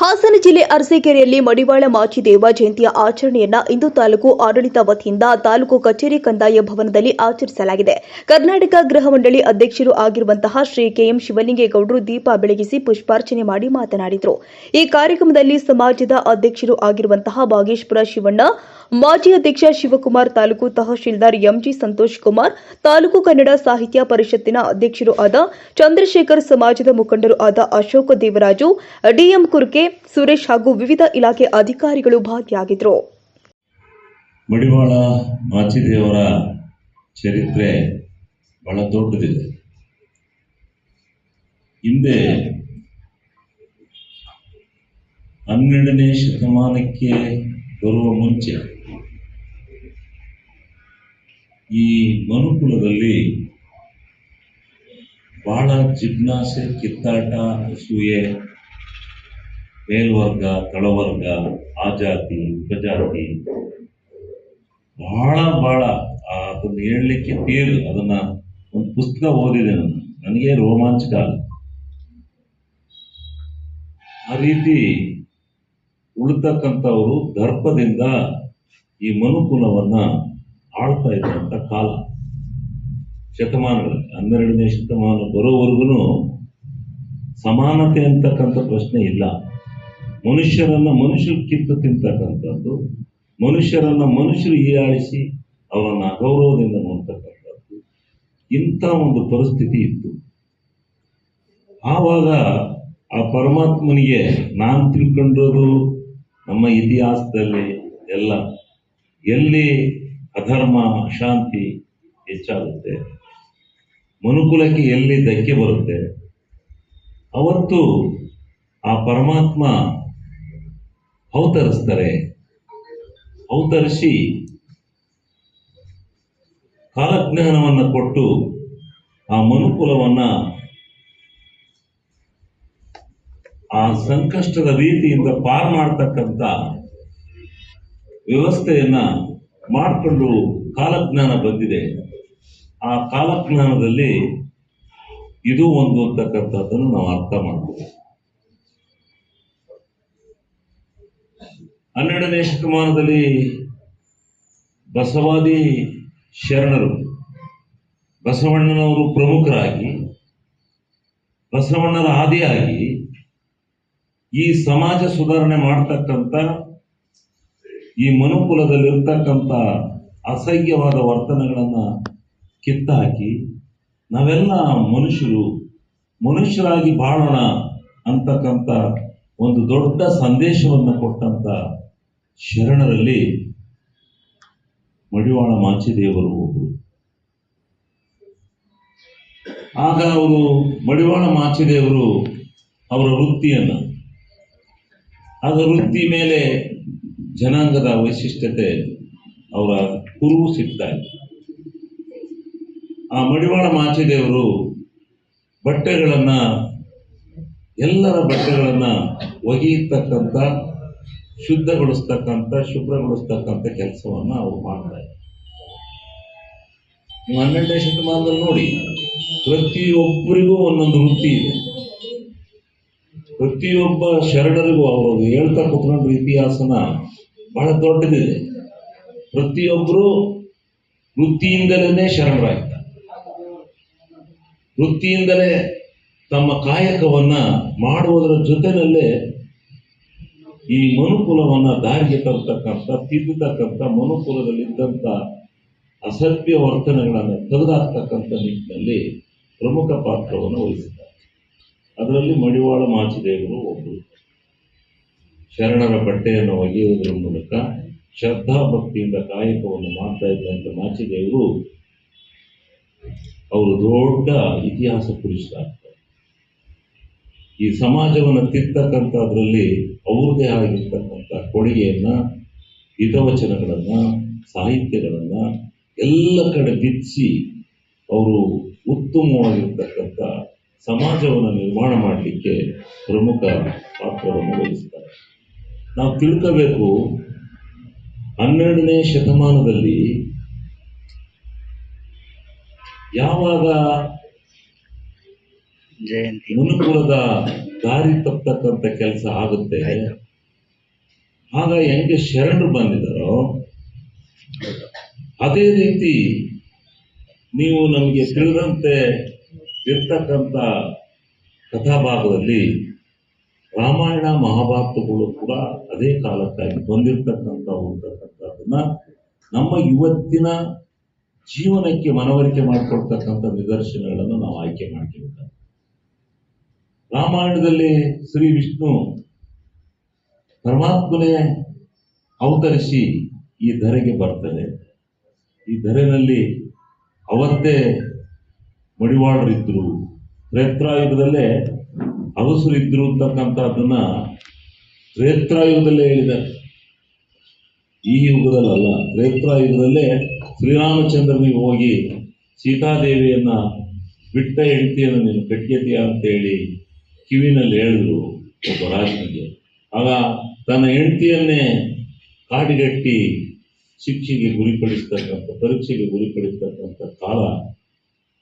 ಹಾಸನ ಜಿಲ್ಲೆ ಅರಸೀಕೆರೆಯಲ್ಲಿ ಮಡಿವಾಳ ಮಾಚಿದೇವ ಜಯಂತಿಯ ಆಚರಣೆಯನ್ನ ಇಂದು ತಾಲೂಕು ಆಡಳಿತ ವತಿಯಿಂದ ತಾಲೂಕು ಕಚೇರಿ ಕಂದಾಯ ಭವನದಲ್ಲಿ ಆಚರಿಸಲಾಗಿದೆ. ಕರ್ನಾಟಕ ಗೃಹ ಮಂಡಳಿ ಅಧ್ಯಕ್ಷರು ಆಗಿರುವಂತಹ ಶ್ರೀ ಕೆಎಂ ಶಿವಲಿಂಗೇಗೌಡರು ದೀಪ ಬೆಳಗಿಸಿ ಪುಷ್ಪಾರ್ಚನೆ ಮಾಡಿ ಮಾತನಾಡಿದರು. ಈ ಕಾರ್ಯಕ್ರಮದಲ್ಲಿ ಸಮಾಜದ ಅಧ್ಯಕ್ಷರು ಆಗಿರುವಂತಹ ಬಾಗೇಶ್ವರ ಶಿವಣ್ಣ ಮಾಜಿ ಅಧ್ಯಕ್ಷ ಶಿವಕುಮಾರ್, ತಾಲೂಕು ತಹಶೀಲ್ದಾರ್ ಎಂಜಿ ಸಂತೋಷ್ ಕುಮಾರ್, ತಾಲೂಕು ಕನ್ನಡ ಸಾಹಿತ್ಯ ಪರಿಷತ್ತಿನ ಅಧ್ಯಕ್ಷರು ಆದ ಚಂದ್ರಶೇಖರ್ ಸಮಾಜದ ಮುಖಂಡರು ಆದ ಅಶೋಕ ದೇವರಾಜು, ಡಿಎಂ ಕುರ್ಕೆ, ಸುರೇಶ್ ಹಾಗೂ ವಿವಿಧ ಇಲಾಖೆ ಅಧಿಕಾರಿಗಳು ಭಾಗಿಯಾಗಿದ್ದರು ಮಡಿವಾಳ ಮಾಚಿದೇವರ ಚರಿತ್ರೆ ಬಹಳ ದೊಡ್ಡದಿದೆ. ಹಿಂದೆ ಹನ್ನೆರಡನೇ ಶತಮಾನಕ್ಕೆ ಬರುವ ಮುಂಚೆ ಈ ಮನುಕುಲದಲ್ಲಿ ಬಹಳ ಜಿಜ್ಞಾಸೆ, ಕಿತ್ತಾಟ, ಅಸೂಯೆ, ಮೇಲ್ವರ್ಗ, ತಳವರ್ಗ ಆ ಜಾತಿ ಉಪಜಾತಿ ಬಹಳ ಬಹಳ ಅದನ್ನ ಹೇಳಲಿಕ್ಕೆ ತೀರ್, ಅದನ್ನ ಒಂದು ಪುಸ್ತಕ ಓದಿದೆ ನಾನು. ನನಗೆ ರೋಮಾಂಚಕ ಆ ರೀತಿ ಉಳಿತಕ್ಕಂಥವರು ದರ್ಪದಿಂದ ಈ ಮನುಕುಲವನ್ನ ಆಳ್ತಾ ಇದ್ದಂಥ ಕಾಲ. ಶತಮಾನಗಳಲ್ಲಿ ಹನ್ನೆರಡನೇ ಶತಮಾನ ಬರೋವರೆಗೂ ಸಮಾನತೆ ಅಂತಕ್ಕಂಥ ಪ್ರಶ್ನೆ ಇಲ್ಲ. ಮನುಷ್ಯರನ್ನ ಮನುಷ್ಯರು ಕಿತ್ತು ತಿಂತಕ್ಕಂಥದ್ದು, ಮನುಷ್ಯರನ್ನ ಮನುಷ್ಯರು ಹೀಯಾಳಿಸಿ ಅವರನ್ನು ಅಗೌರವದಿಂದ ನೋಡ್ತಕ್ಕಂಥದ್ದು, ಇಂಥ ಒಂದು ಪರಿಸ್ಥಿತಿ ಇತ್ತು. ಆವಾಗ ಆ ಪರಮಾತ್ಮನಿಗೆ ನಾನು ತಿಳ್ಕೊಂಡಿರೋದು ನಮ್ಮ ಇತಿಹಾಸದಲ್ಲಿ ಎಲ್ಲ. ಎಲ್ಲಿ ಅಧರ್ಮ ಅಶಾಂತಿ ಹೆಚ್ಚಾಗುತ್ತೆ. ಮನುಕುಲಕ್ಕೆ ಎಲ್ಲಿ ಧಕ್ಕೆ ಬರುತ್ತೆ? ಅವತ್ತು ಆ ಪರಮಾತ್ಮ ಅವತರಿಸ್ತಾರೆ. ಅವತರಿಸಿ ಕಾಲಜ್ಞಾನವನ್ನು ಕೊಟ್ಟು ಆ ಮನುಕುಲವನ್ನ ಆ ಸಂಕಷ್ಟದ ರೀತಿಯಿಂದ ಪಾರ್ ಮಾಡ್ತಕ್ಕಂಥ ವ್ಯವಸ್ಥೆಯನ್ನ ಮಾಡಿಕೊಂಡು ಕಾಲಜ್ಞಾನ ಬಂದಿದೆ. ಆ ಕಾಲಜ್ಞಾನದಲ್ಲಿ ಇದು ಒಂದು ಅಂತಕ್ಕಂಥದ್ದನ್ನು ನಾವು ಅರ್ಥ ಮಾಡ್ಬೋದು. ಹನ್ನೆರಡನೇ ಶತಮಾನದಲ್ಲಿ ಬಸವಾದಿ ಶರಣರು, ಬಸವಣ್ಣನವರು ಪ್ರಮುಖರಾಗಿ, ಬಸವಣ್ಣರ ಆದಿಯಾಗಿ ಈ ಸಮಾಜ ಸುಧಾರಣೆ ಮಾಡ್ತಕ್ಕಂಥ ಈ ಮನುಕುಲದಲ್ಲಿರ್ತಕ್ಕಂಥ ಅಸಹ್ಯವಾದ ವರ್ತನೆಗಳನ್ನು ಕಿತ್ತಾಕಿ ನಾವೆಲ್ಲ ಮನುಷ್ಯರು, ಮನುಷ್ಯರಾಗಿ ಬಾಳೋಣ ಅಂತಕ್ಕಂಥ ಒಂದು ದೊಡ್ಡ ಸಂದೇಶವನ್ನು ಕೊಟ್ಟಂತ ಶರಣರಲ್ಲಿ ಮಡಿವಾಳ ಮಾಚಿದೇವರು ಒಬ್ಬರು ಆಗ ಅವರು ಮಡಿವಾಳ ಮಾಚಿದೇವರು ಅವರ ವೃತ್ತಿಯನ್ನು, ಆಗ ವೃತ್ತಿ ಮೇಲೆ ಜನಾಂಗದ ವೈಶಿಷ್ಟ್ಯತೆ ಅವರ ಕುರುವು ಸಿಗ್ತಾ ಇತ್ತು ಆ ಮಡಿವಾಳ ಮಾಚಿದೇವರು ಬಟ್ಟೆಗಳನ್ನು, ಎಲ್ಲರ ಬಟ್ಟೆಗಳನ್ನು ಒಗೆಯತಕ್ಕಂಥ, ಶುದ್ಧಗೊಳಿಸ್ತಕ್ಕಂಥ, ಶುಭ್ರಗೊಳಿಸ್ತಕ್ಕಂಥ ಕೆಲಸವನ್ನು ಅವರು ಮಾಡ್ತಾರೆ ನೀವು ಹನ್ನೆರಡನೇ ಶತಮಾನದಲ್ಲಿ ನೋಡಿ, ಪ್ರತಿಯೊಬ್ಬರಿಗೂ ಒಂದೊಂದು ವೃತ್ತಿ ಇದೆ. ಪ್ರತಿಯೊಬ್ಬ ಶರಣರಿಗೂ ಅವರು ಹೇಳ್ತಾ ಕುತ್ಕೊಂಡು ಇತಿಹಾಸನ ಬಹಳ ದೊಡ್ಡದಿದೆ. ಪ್ರತಿಯೊಬ್ಬರು ವೃತ್ತಿಯಿಂದಲೇ ಶರಣರಾಗ್ತಾರೆ ವೃತ್ತಿಯಿಂದಲೇ ತಮ್ಮ ಕಾಯಕವನ್ನ ಮಾಡುವುದರ ಜೊತೆಯಲ್ಲೇ ಈ ಮನುಕುಲವನ್ನ ದಾರಿಗೆ ತರ್ತಕ್ಕಂಥ, ತಿದ್ದತಕ್ಕಂಥ ಮನುಕುಲದಲ್ಲಿದ್ದಂಥ ಅಸಭ್ಯ ವರ್ತನೆಗಳನ್ನು ತೆಗೆದಾಕ್ತಕ್ಕಂಥ ನಿಟ್ಟಿನಲ್ಲಿ ಪ್ರಮುಖ ಪಾತ್ರವನ್ನು ವಹಿಸಿದ್ದಾರೆ. ಅದರಲ್ಲಿ ಮಡಿವಾಳ ಮಾಚಿದೇವರು ಒಬ್ಬರು. ಶರಣರ ಬಟ್ಟೆಯನ್ನು ಒಗೆಯುವುದರ ಮೂಲಕ ಶ್ರದ್ಧಾ ಭಕ್ತಿಯಿಂದ ಕಾಯಕವನ್ನು ಮಾಡ್ತಾ ಇದ್ದಂಥ ಮಾಚಿದೇವರು ಅವರು ದೊಡ್ಡ ಇತಿಹಾಸ ಪುರುಷರಾಗ್ತಾರೆ ಈ ಸಮಾಜವನ್ನು ತಿರ್ತಕ್ಕಂಥದ್ರಲ್ಲಿ ಅವ್ರದೇ ಆಗಿರ್ತಕ್ಕಂಥ ಕೊಡುಗೆಯನ್ನ, ಹಿತವಚನಗಳನ್ನ, ಸಾಹಿತ್ಯಗಳನ್ನ ಎಲ್ಲ ಕಡೆ ಬಿಚ್ಚಿ ಅವರು ಉತ್ತಮವಾಗಿರ್ತಕ್ಕಂಥ ಸಮಾಜವನ್ನು ನಿರ್ಮಾಣ ಮಾಡಲಿಕ್ಕೆ ಪ್ರಮುಖ ಪಾತ್ರವನ್ನು ವಹಿಸ್ತಾರೆ. ನಾವು ತಿಳ್ಕೋಬೇಕು. ಹನ್ನೆರಡನೇ ಶತಮಾನದಲ್ಲಿ ಯಾವಾಗ ಜಯಂತಿ. ಮನುಕುಲದ ದಾರಿ ತಪ್ಪತಕ್ಕಂಥ ಕೆಲಸ ಆಗುತ್ತೆ? ಆಗ ಹೆಂಗೆ ಶರಣರು ಬಂದಿದ್ದಾರೋ? ಅದೇ ರೀತಿ ನೀವು ನಮಗೆ ತಿಳಿದಂತೆ ಇರ್ತಕ್ಕಂಥ ಕಥಾಭಾಗದಲ್ಲಿ ರಾಮಾಯಣ ಮಹಾಭಾರತಗಳು ಕೂಡ ಅದೇ ಕಾಲಕ್ಕಾಗಿ ಬಂದಿರತಕ್ಕಂಥವು ಅಂತಕ್ಕಂಥದ್ದನ್ನ ನಮ್ಮ ಇವತ್ತಿನ ಜೀವನಕ್ಕೆ ಮನವರಿಕೆ ಮಾಡಿಕೊಡ್ತಕ್ಕಂಥ ನಿದರ್ಶನಗಳನ್ನು ನಾವು ಆಯ್ಕೆ ಮಾಡ್ಕೊಳ್ಬೇಕು ರಾಮಾಯಣದಲ್ಲಿ ಶ್ರೀ ವಿಷ್ಣು ಪರಮಾತ್ಮನೇ ಅವತರಿಸಿ ಈ ಧರೆಗೆ ಬರ್ತಾರೆ ಈ ಧರೆನಲ್ಲಿ ಅವತ್ತೇ ಮಡಿವಾಳರಿದ್ರು. ತ್ರೇತ್ರಾಯುಗದಲ್ಲೇ ಅಗಸರಿದ್ರು ಅಂತಕ್ಕಂಥದ್ದನ್ನ ತ್ರೇತ್ರಾಯುಗದಲ್ಲೇ ಹೇಳಿದ್ದಾರೆ ಈ ಯುಗದಲ್ಲಲ್ಲ, ತ್ರೇತ್ರಾಯುಗದಲ್ಲೇ ಶ್ರೀರಾಮಚಂದ್ರನಿಗೆ ಹೋಗಿ ಸೀತಾದೇವಿಯನ್ನ ಬಿಟ್ಟ ಹೆಂಡತಿಯನ್ನು ನೀನು ಕಟ್ಗೆತೀಯ ಅಂತೇಳಿ ಕಿವಿನಲ್ಲಿ ಹೇಳಿದ್ರು ಒಬ್ಬ ರಾಜನಿಗೆ. ಆಗ ತನ್ನ ಹೆಂಡತಿಯನ್ನೇ ಕಾಡಿಗಟ್ಟಿ ಶಿಕ್ಷೆಗೆ ಗುರಿಪಡಿಸ್ತಕ್ಕಂಥ, ಪರೀಕ್ಷೆಗೆ ಗುರಿಪಡಿಸ್ತಕ್ಕಂಥ ಕಾಲ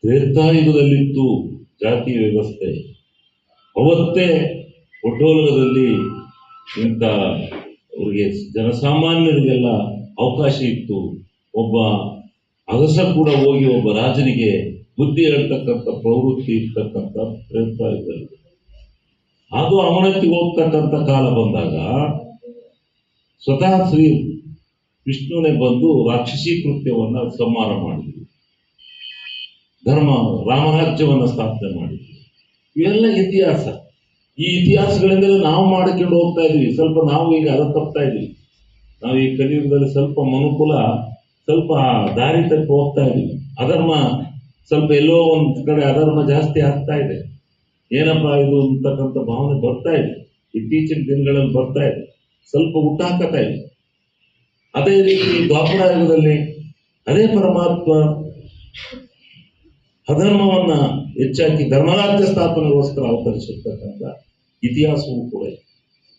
ತ್ರೇತಾಯುಗದಲ್ಲಿತ್ತು ಜಾತಿ ವ್ಯವಸ್ಥೆ. ಅವತ್ತೇ ಒಡ್ಡೋಲಗದಲ್ಲಿ ಇಂಥ ಅವರಿಗೆ ಜನಸಾಮಾನ್ಯರಿಗೆಲ್ಲ ಅವಕಾಶ ಇತ್ತು. ಒಬ್ಬ ಅಗಸ ಕೂಡ ಹೋಗಿ ಒಬ್ಬ ರಾಜನಿಗೆ ಬುದ್ಧಿ ಹೇಳ್ತಕ್ಕಂಥ ಪ್ರವೃತ್ತಿ ಇರ್ತಕ್ಕಂಥ ಪ್ರಯತ್ನ ತ್ರೇತಾಯುಗದಲ್ಲಿ ಅದು ಅವನತಿಗೆ ಹೋಗ್ತಕ್ಕಂಥ ಕಾಲ ಬಂದಾಗ ಸ್ವತಃ ಶ್ರೀ ವಿಷ್ಣುವೇ ಬಂದು ರಾಕ್ಷಸಿ ಕೃತ್ಯವನ್ನ ಸಂಹಾರ ಮಾಡಿದ್ರು. ಧರ್ಮ ರಾಮರಾಜ್ಯವನ್ನ ಸ್ಥಾಪನೆ ಮಾಡಿದ್ರು. ಇವೆಲ್ಲ ಇತಿಹಾಸ. ಈ ಇತಿಹಾಸಗಳಿಂದಲೇ ನಾವು ಮಾಡಿಕೊಂಡು ಹೋಗ್ತಾ ಇದೀವಿ. ಸ್ವಲ್ಪ ನಾವು ಈಗ ಅದ ತಪ್ತಾ ಇದೀವಿ. ನಾವು ಈ ಕಲಿಯುಗದಲ್ಲಿ ಸ್ವಲ್ಪ ಮನುಕುಲ, ಸ್ವಲ್ಪ ದಾರಿ ತಪ್ಪಿ ಹೋಗ್ತಾ ಇದೀವಿ. ಅಧರ್ಮ ಸ್ವಲ್ಪ ಎಲ್ಲೋ ಒಂದು ಕಡೆ ಅಧರ್ಮ ಜಾಸ್ತಿ ಆಗ್ತಾ ಇದೆ. ಏನಪ್ಪಾ ಇದು ಅಂತಕ್ಕಂಥ ಭಾವನೆ ಬರ್ತಾ ಇದೆ. ಇತ್ತೀಚಿನ ದಿನಗಳಲ್ಲಿ ಬರ್ತಾ ಇದೆ. ಸ್ವಲ್ಪ ಹುಟ್ಟಾಕತಾ ಇದೆ. ಅದೇ ರೀತಿ ದ್ವಾಪರ ಯುಗದಲ್ಲಿ ಅದೇ ಪರಮಾತ್ಮ ಅಧರ್ಮವನ್ನ ಹೆಚ್ಚಾಕಿ ಧರ್ಮರಾಜ್ಯ ಸ್ಥಾಪನೆಗೋಸ್ಕರ ಅವತರಿಸಿರ್ತಕ್ಕಂಥ ಇತಿಹಾಸವೂ ಕೂಡ ಇದೆ.